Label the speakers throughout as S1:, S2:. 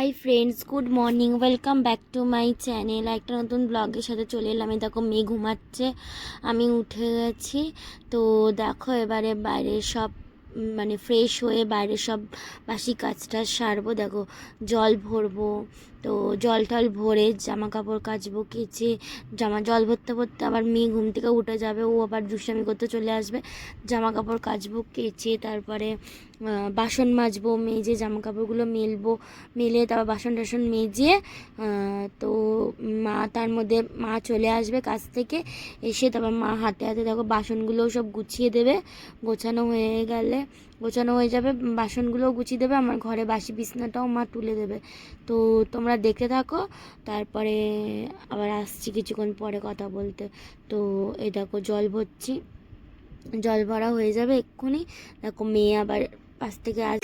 S1: Hi friends good morning welcome back to my channel একটা নতুন ব্লগের সাথে চলে এলাম। দেখো মেয়ে ঘুমাচ্ছে। আমি উঠে গেছি। তো দেখো, এবারে বাইরে সব মানে ফ্রেশ হয়ে বাইরে সব বাসি কাজটা সারবো। দেখো, জল ভরবো, তো জল টল ভরে জামা কাপড় কাচবো, কেচে জামা জল ভরতে ভরতে আবার মেয়ে ঘুম থেকে উঠে যাবে, ও আবার দুষ্টামি করতে চলে আসবে। জামা কাপড় কাচবো, কেচে তারপরে বাসন মাজবো, মেজে জামা কাপড়গুলো মেলবো, মেলে তারপর বাসন টাসন মেজে তো মা তার মধ্যে, মা চলে আসবে কাছ থেকে, এসে তারপর মা হাতে হাতে দেখো বাসনগুলোও সব গুছিয়ে দেবে, গোছানো হয়ে গেলে গোছানো হয়ে যাবে। বাসনগুলোও গুছিয়ে দেবে। আমার ঘরে বাসি বিছনাটাও মা তুলে দেবে। তো তোমরা দেখে থাকো। তারপরে আবার আসছি কিছুক্ষণ পরে কথা বলতে। তো এই দেখো জল ভরছি। জল ভরা হয়ে যাবে এক্ষুনি। দেখো মেয়ে আবার পাশ থেকে আস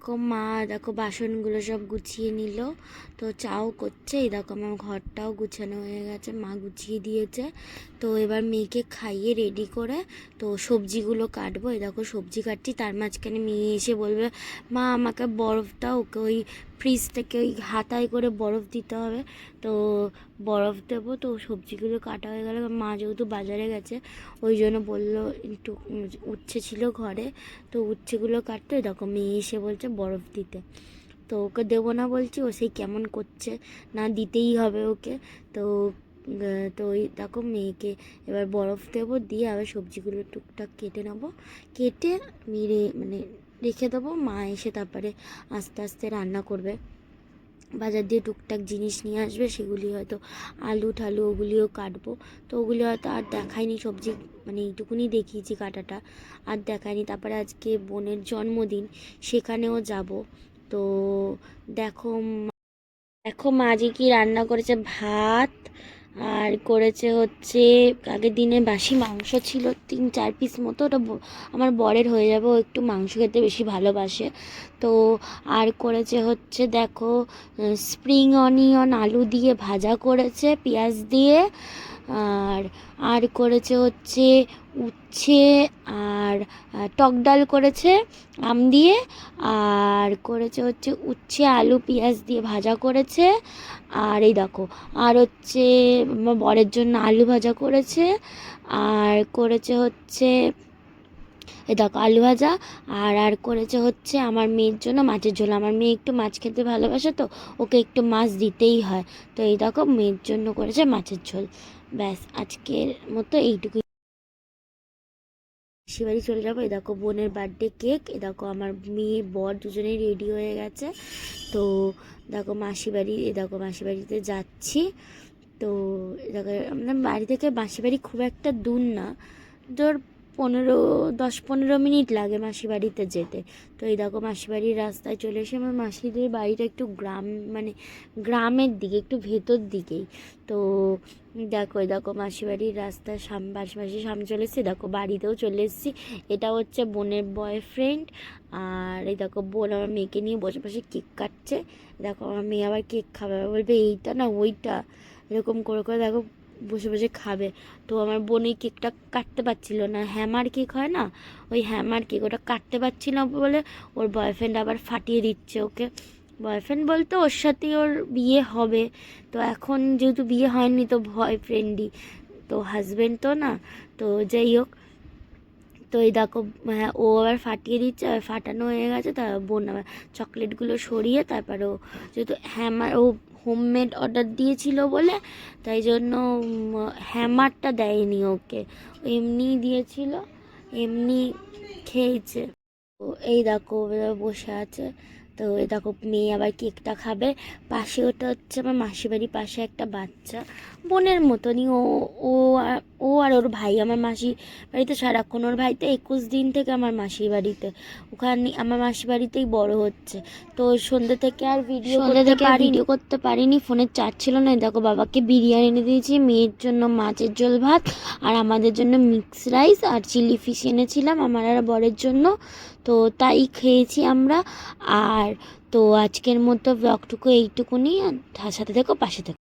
S1: দেখো মা, দেখো বাসনগুলো সব গুছিয়ে নিল। তো চাও করছে, এই দেখো আমার ঘরটাও গুছানো হয়ে গেছে, মা গুছিয়ে দিয়েছে। তো এবার মেয়েকে খাইয়ে রেডি করে তো সবজিগুলো কাটবো। এই দেখো সবজি কাটছি, তার মাঝখানে মেয়ে এসে বলবে, মা, আমাকে বরফটা ওকে ওই ফ্রিজ থেকে ওই হাতায় করে বরফ দিতে হবে। তো বরফ দেবো, তো সবজিগুলো কাটা হয়ে গেলে। মা যেহেতু বাজারে গেছে, ওই জন্য বলল, একটু উচ্ছে ছিল ঘরে, তো উচ্ছেগুলো কাটতে। দেখো মেয়ে এসে বলছে বরফ দিতে। তো ওকে দেবো না বলছি, ও সেই কেমন করছে, না দিতেই হবে ওকে। তো তো ওই দেখো মেয়েকে এবার বরফ দেবো, দিয়ে আবার সবজিগুলো টুকটাক কেটে নেব। কেটে মেরে মানে রেখে দেবো, মা এসে তারপরে আস্তে আস্তে রান্না করবে। বাজার দিয়ে টুকটাক জিনিস নিয়ে আসবে, সেগুলি হয়তো আলু ঠালু ওগুলিও কাটবো। তো ওগুলি হয়তো আর দেখায়নি সবজি মানে এইটুকুনি দেখিয়েছি কাটাটা। আর দেখায়নি তারপরে আজকে বোনের জন্মদিন, সেখানেও যাব। তো দেখো দেখো মা আজকে কি রান্না করেছে, ভাত আর করেছে হচ্ছে, আগের দিনে বাসি মাংস ছিল, তিন চার পিস মতো, ওটা আমার বরের হয়ে যাবে, ও একটু মাংস খেতে বেশি ভালোবাসে। তো আর করেছে হচ্ছে, দেখো স্প্রিং অনিয়ন আলু দিয়ে ভাজা করেছে, পেঁয়াজ দিয়ে আর আর করেছে হচ্ছে উচ্ছে আর টক ডাল করেছে, আম দিয়ে, আর করেছে হচ্ছে উচ্ছে, আলু, পেঁয়াজ দিয়ে ভাজা করেছে, আর এই দেখো, আর হচ্ছে বরের জন্য আলু ভাজা করেছে, আর করেছে হচ্ছে এই দেখো, আলু ভাজা, আর আর করেছে হচ্ছে আমার মেয়ের জন্য মাছের ঝোল। আমার মেয়ে একটু মাছ খেতে ভালোবাসে তো, ওকে একটু মাছ দিতেই হয়। তো এই দেখো, মেয়ের জন্য করেছে মাছের ঝোল। ব্যাস, আজকের মতো এইটুকুই। মাসি বাড়ি চলে যাব। দেখো, বোনের বার্থডে কেক এ দেখো, আমার মেয়ে, বর দুজনেই রেডি হয়ে গেছে। তো দেখো মাসি বাড়ি এ দেখো মাসি বাড়িতে যাচ্ছি। তো এ দেখো, আমাদের বাড়ি থেকে মাসি বাড়ি খুব একটা দূর না। তোর পনেরো, দশ পনেরো মিনিট লাগে মাসি বাড়িতে যেতে। তো এই দেখো মাসি বাড়ির রাস্তায় চলে এসে আমার মাসিদের বাড়িটা একটু গ্রাম মানে গ্রামের দিকে, একটু ভেতর দিকেই। তো দেখো, এই দেখো মাসি বাড়ির রাস্তার সাম পাশাপাশি সামনে চলে এসেছি। দেখো বাড়িতেও চলে এসেছি। এটা হচ্ছে বোনের বয়ফ্রেন্ড আর এই দেখো বোন আমার মেয়েকে নিয়ে বসে বসে কেক কাটছে। দেখো আমার মেয়ে আবার কেক খাবে। বলবে, এইটা না, ওইটা। এরকম করে করে দেখো বসে বসে খাবে। তো আমার বোন এই কেকটা কাটতে পারছিল না। হ্যামার কেক হয় না? ওই হ্যামার কেক ওটা কাটতে পারছিল না বলে ওর বয়ফ্রেন্ড আবার ফাটিয়ে দিচ্ছে ওকে। বয়ফ্রেন্ড বলতে ওর সাথে ওর বিয়ে হবে। তো এখন যেহেতু বিয়ে হয়নি তো বয়ফ্রেন্ডই তো হাজব্যান্ড তো না। তো যাই হোক তো এই দেখো হ্যাঁ ও আবার ফাটিয়ে দিচ্ছে, আর ফাটানো হয়ে গেছে তা বোন আবার চকলেটগুলো সরিয়ে তারপর ও যেহেতু হ্যামার ও হোমমেড অর্ডার দিয়েছিল বলে, তাই জন্য হ্যামারটা দেয়নি ওকে। ও এমনিই দিয়েছিল, এমনি খেয়েছে। তো এই দেখো, ও বসে আছে, তো এই দেখো, মেয়ে আবার কেকটা খাবে। পাশে ওটা হচ্ছে আমার মাসি বাড়ির পাশে একটা বাচ্চা। বোনের মতনই ও ও ও আর ওর ভাই আমার মাসি বাড়িতে সারাক্ষণ। ওর ভাই তো একুশ দিন থেকে আমার মাসির বাড়িতে। ওখানে আমার মাসির বাড়িতেই বড় হচ্ছে। তো সন্ধ্যে থেকে আর ভিডিও
S2: সন্ধ্যে থেকে আর
S1: ভিডিও করতে পারিনি। ফোনের চার্জ ছিল না। দেখো বাবাকে বিরিয়ানি এনে দিয়েছি মেয়ের জন্য মাছের ঝোল ভাত আর আমাদের জন্য মিক্স রাইস আর চিলি ফিশ এনেছিলাম আমার আর বরের জন্য। তো তাই খেয়েছি আমরা। আর তো আজকের মতো ব্লগটুকু এইটুকুনি। সাথে দেখো পাশে থেকো।